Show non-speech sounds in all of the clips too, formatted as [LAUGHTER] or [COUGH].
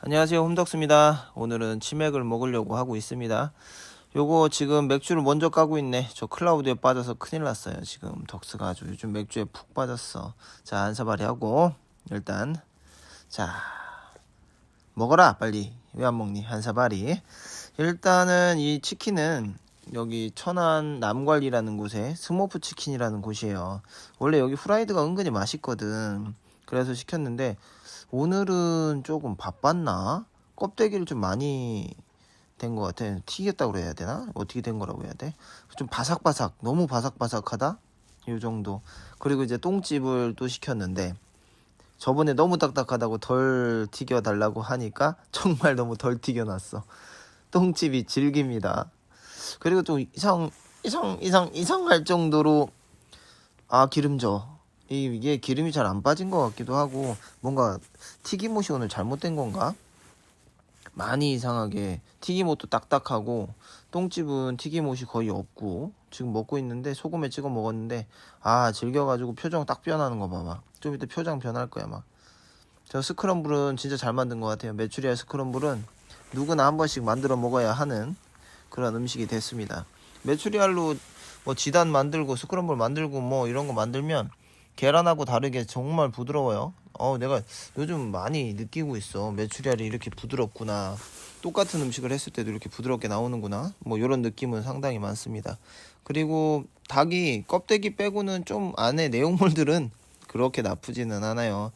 안녕하세요. 홈덕스입니다. 오늘은 치맥을 먹으려고 하고 있습니다. 요거 지금 맥주를 먼저 까고 있네. 저 클라우드에 빠져서 큰일 났어요. 지금 덕스가 아주 요즘 맥주에 푹 빠졌어. 자 한사발이 하고 일단 자 먹어라. 빨리. 왜 안 먹니? 한사발이. 일단은 이 치킨은 여기 천안 남관리라는 곳에 스모프 치킨이라는 곳이에요. 원래 여기 후라이드가 은근히 맛있거든 그래서 시켰는데 오늘은 조금 바빴나? 껍데기를 좀 많이 된 것 같아. 튀겼다고 그래야 되나? 어떻게 된 거라고 해야 돼? 좀 바삭바삭, 너무 바삭바삭하다? 요 정도. 그리고 이제 똥집을 또 시켰는데, 저번에 너무 딱딱하다고 덜 튀겨달라고 하니까 [LAUGHS] 정말 너무 덜 튀겨놨어. 똥집이 질깁니다. 그리고 또 이상, 이상, 이상, 이상할 정도로, 아, 기름져. 이- 이게 기름이 잘 안 빠진 것 같기도 하고 뭔가 튀김옷이 오늘 잘못된 건가? 많이 이상하게 튀김옷도 딱딱하고 똥집은 튀김옷이 거의 없고 지금 먹고 있는데 소금에 찍어 먹었는데 아 질겨가지고 표정 딱 변하는 거 봐봐 좀 이따 표정 변할 거야 막. 저 스크럼블은 진짜 잘 만든 것 같아요. 메추리알 스크럼블은 누구나 한 번씩 만들어 먹어야 하는 그런 음식이 됐습니다. 메추리알로 뭐 지단 만들고 스크럼블 만들고 뭐 이런 거 만들면 계란하고 다르게 정말 부드러워요. 어, 내가 요즘 많이 느끼고 있어. 메추리알이 이렇게 부드럽구나. 똑같은 음식을 했을 때도 이렇게 부드럽게 나오는구나. 뭐 이런 느낌은 상당히 많습니다. 그리고 닭이 껍데기 빼고는 좀 안에 내용물들은 [LAUGHS] 그렇게 나쁘지는 않아요.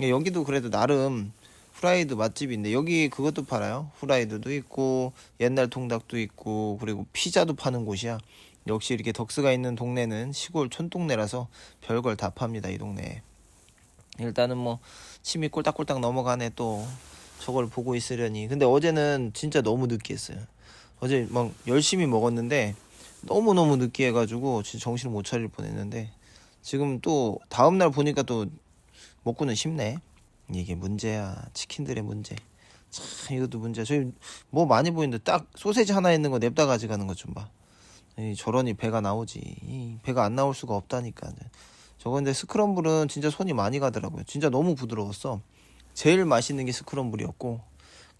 여기도 그래도 나름 후라이드 맛집인데 여기 그것도 팔아요. 후라이드도 있고 옛날 통닭도 있고 그리고 피자도 파는 곳이야. 역시 이렇게 덕스가 있는 동네는 시골 촌동네라서 별걸 다 팝니다 이 동네에. 일단은 뭐 침이 꼴딱꼴딱 넘어가네 또 저걸 보고 있으려니. 근데 어제는 진짜 너무 느끼했어요. 어제 막 열심히 먹었는데 너무너무 느끼해가지고 진짜 정신을 못 차릴 뻔했는데 지금 또 다음날 보니까 또 먹고는 쉽네. 이게 문제야. 치킨들의 문제. 참 이것도 문제야. 저희 뭐 많이 보이는데 딱 소세지 하나 있는 거 냅다 가져가는 것 좀봐. 이 저런이 배가 나오지. 이 배가 안 나올 수가 없다니까. 저거 근데 스크럼블은 진짜 손이 많이 가더라고요. 진짜 너무 부드러웠어. 제일 맛있는 게 스크럼블이었고,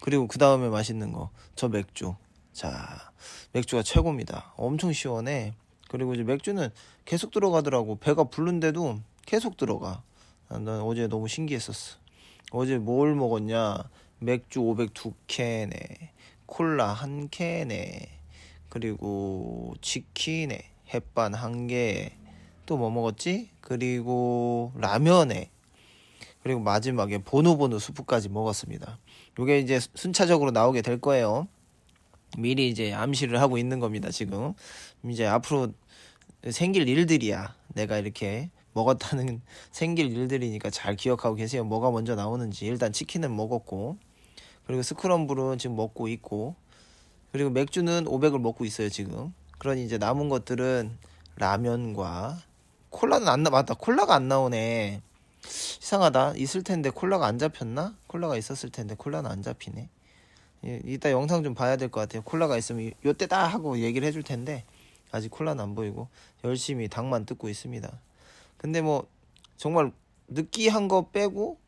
그리고 그 다음에 맛있는 거, 저 맥주. 자, 맥주가 최고입니다. 엄청 시원해. 그리고 이제 맥주는 계속 들어가더라고. 배가 부른데도 계속 들어가. 아, 난 어제 너무 신기했었어. 어제 뭘 먹었냐? 맥주 502캔에, 콜라 한 캔에, 그리고 치킨에 햇반 한 개에 또 뭐 먹었지? 그리고 라면에 그리고 마지막에 보노보노 수프까지 먹었습니다. 이게 이제 순차적으로 나오게 될 거예요. 미리 이제 암시를 하고 있는 겁니다. 지금 이제 앞으로 생길 일들이야. 내가 이렇게 먹었다는 [LAUGHS] 생길 일들이니까 잘 기억하고 계세요. 뭐가 먼저 나오는지 일단 치킨은 먹었고 그리고 스크럼블은 지금 먹고 있고 그리고 맥주는 500을 먹고 있어요 지금. 그러니 이제 남은 것들은 라면과 콜라는 안 나, 맞다. 콜라가 안 나오네. 이상하다. 있을 텐데 콜라가 안 잡혔나? 콜라가 있었을 텐데 콜라는 안 잡히네. 예, 이따 영상 좀 봐야 될 것 같아요. 콜라가 있으면 요때다 하고 얘기를 해줄 텐데 아직 콜라는 안 보이고 열심히 닭만 뜯고 있습니다. 근데 뭐 정말 느끼한 거 빼고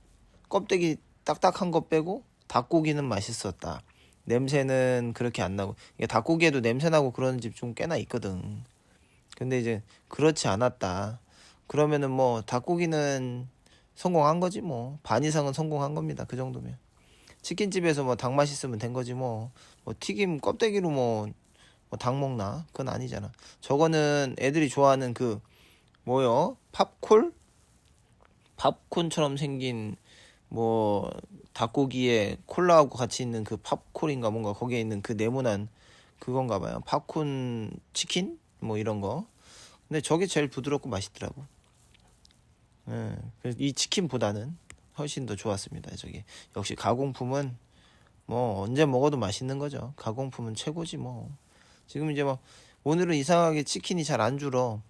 껍데기 딱딱한 거 빼고 닭고기는 맛있었다. 냄새는 그렇게 안 나고 이게 닭고기에도 냄새 나고 그런 집좀 꽤나 있거든. 근데 이제 그렇지 않았다. 그러면은 뭐 닭고기는 성공한 거지 뭐 반 이상은 성공한 겁니다. 그 정도면 치킨집에서 뭐 닭 맛있으면 된 거지 뭐, 뭐 튀김 껍데기로 뭐, 뭐닭 먹나? 그건 아니잖아. 저거는 애들이 좋아하는 그 뭐요? 팝콜? 팝콘처럼 생긴 뭐 닭고기에 콜라하고 같이 있는 그 팝콜인가 뭔가 거기에 있는 그 네모난 그건가 봐요. 팝콘 치킨 뭐 이런 거. 근데 저게 제일 부드럽고 맛있더라고. 예, 그래서 이 치킨보다는 훨씬 더 좋았습니다. 저기 역시 가공품은 뭐 언제 먹어도 맛있는 거죠. 가공품은 최고지 뭐. 지금 이제 뭐 오늘은 이상하게 치킨이 잘 안 줄어.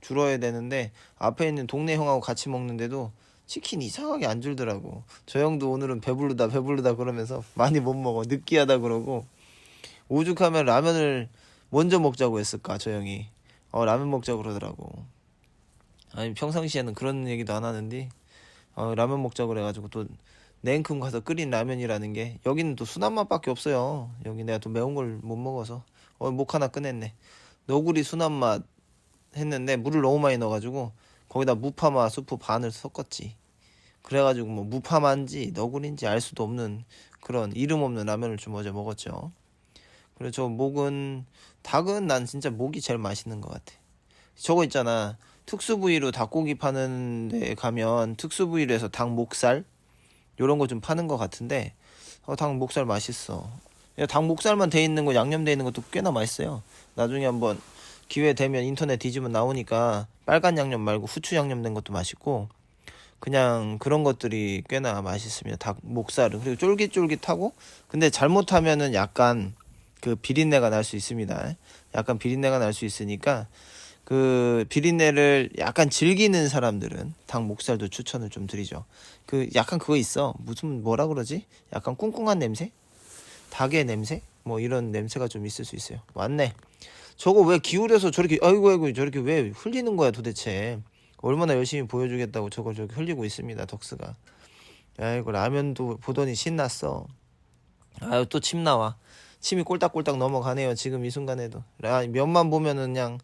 줄어야 되는데 앞에 있는 동네 형하고 같이 먹는데도 치킨 이상하게 안 줄더라고. 저 형도 오늘은 배부르다 배부르다 그러면서 많이 못 먹어 느끼하다 그러고 오죽하면 라면을 먼저 먹자고 했을까 저 형이 어 라면 먹자고 그러더라고. 아니 평상시에는 그런 얘기도 안 하는데 어, 라면 먹자고 그래가지고 또 냉큼 가서 끓인 라면이라는 게 여기는 또 순한 맛밖에 없어요. 여기 내가 또 매운 걸 못 먹어서 어, 목 하나 꺼냈네. 너구리 순한 맛 했는데 물을 너무 많이 넣어가지고 거기다 무파마 수프 반을 섞었지. 그래가지고 뭐 무파마인지 너구리인지 알 수도 없는 그런 이름 없는 라면을 좀 어제 먹었죠. 그리고 저 목은 닭은 난 진짜 목이 제일 맛있는 것 같아. 저거 있잖아. 특수 부위로 닭고기 파는 데 가면 특수 부위로 해서 닭 목살 요런 거 좀 파는 것 같은데 어, 닭 목살 맛있어. 야, 닭 목살만 돼 있는 거 양념 돼 있는 것도 꽤나 맛있어요. 나중에 한번 기회 되면 인터넷 뒤지면 나오니까 빨간 양념 말고 후추 양념 된 것도 맛있고 그냥 그런 것들이 꽤나 맛있습니다. 닭 목살은 그리고 쫄깃쫄깃하고 근데 잘못하면은 약간 그 비린내가 날 수 있습니다. 약간 비린내가 날 수 있으니까 그 비린내를 약간 즐기는 사람들은 닭 목살도 추천을 좀 드리죠. 그 약간 그거 있어. 무슨 뭐라 그러지? 약간 꿍꿍한 냄새? 닭의 냄새? 뭐 이런 냄새가 좀 있을 수 있어요. 맞네. 저거 왜 기울여서 저렇게 아이고 아이고 저렇게 왜 흘리는 거야 도대체? 얼마나 열심히 보여주겠다고 저걸 저렇게 흘리고 있습니다. 덕스가. 아이고 라면도 보더니 신났어. 아유 또 침 나와. 침이 꼴딱꼴딱 넘어가네요. 지금 이 순간에도. 라 면만 보면은 그냥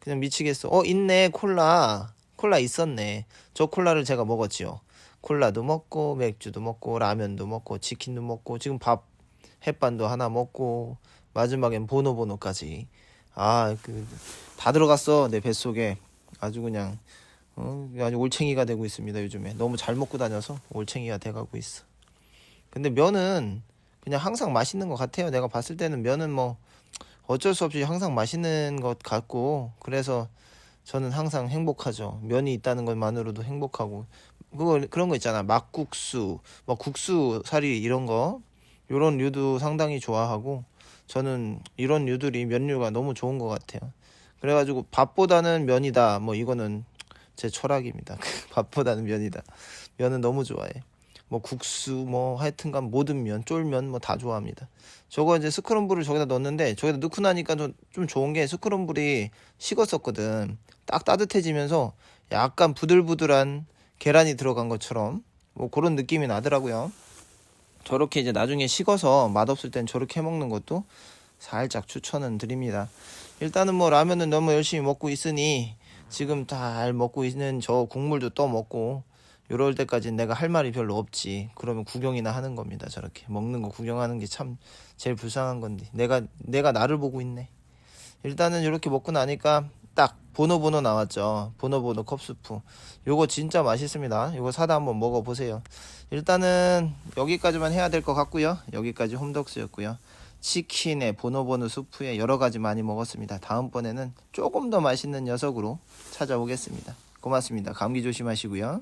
그냥 미치겠어. 어 있네 콜라. 콜라 있었네. 저 콜라를 제가 먹었지요. 콜라도 먹고 맥주도 먹고 라면도 먹고 치킨도 먹고 지금 밥 햇반도 하나 먹고 마지막엔 보노보노까지. 아 그 다 들어갔어 내 뱃속에. 아주 그냥 어, 아주 올챙이가 되고 있습니다 요즘에. 너무 잘 먹고 다녀서 올챙이가 돼가고 있어. 근데 면은 그냥 항상 맛있는 것 같아요. 내가 봤을 때는 면은 뭐 어쩔 수 없이 항상 맛있는 것 같고 그래서 저는 항상 행복하죠. 면이 있다는 것만으로도 행복하고 그거 그런 거 있잖아. 막국수, 뭐 국수 사리 이런 거 요런 류도 상당히 좋아하고 저는 이런 류들이 면류가 너무 좋은 것 같아요. 그래가지고 밥보다는 면이다. 뭐 이거는 제 철학입니다. [LAUGHS] 밥보다는 면이다. 면은 너무 좋아해. 뭐 국수 뭐 하여튼간 모든 면, 쫄면 뭐 다 좋아합니다. 저거 이제 스크럼블을 저기다 넣었는데 저기다 넣고 나니까 좀, 좀 좋은 게 스크럼블이 식었었거든. 딱 따뜻해지면서 약간 부들부들한 계란이 들어간 것처럼 뭐 그런 느낌이 나더라고요. 저렇게 이제 나중에 식어서 맛없을 땐 저렇게 해 먹는 것도 살짝 추천은 드립니다. 일단은 뭐 라면은 너무 열심히 먹고 있으니 지금 잘 먹고 있는 저 국물도 또 먹고 요럴 때까지 내가 할 말이 별로 없지. 그러면 구경이나 하는 겁니다. 저렇게 먹는 거 구경하는 게 참 제일 불쌍한 건데 내가 내가 나를 보고 있네. 일단은 이렇게 먹고 나니까 딱 보노보노 나왔죠. 보노보노 컵스프. 요거 진짜 맛있습니다. 요거 사다 한번 먹어보세요. 일단은 여기까지만 해야 될 것 같고요. 여기까지 홈덕스였고요. 치킨에 보노보노 수프에 여러 가지 많이 먹었습니다. 다음번에는 조금 더 맛있는 녀석으로 찾아오겠습니다. 고맙습니다. 감기 조심하시고요.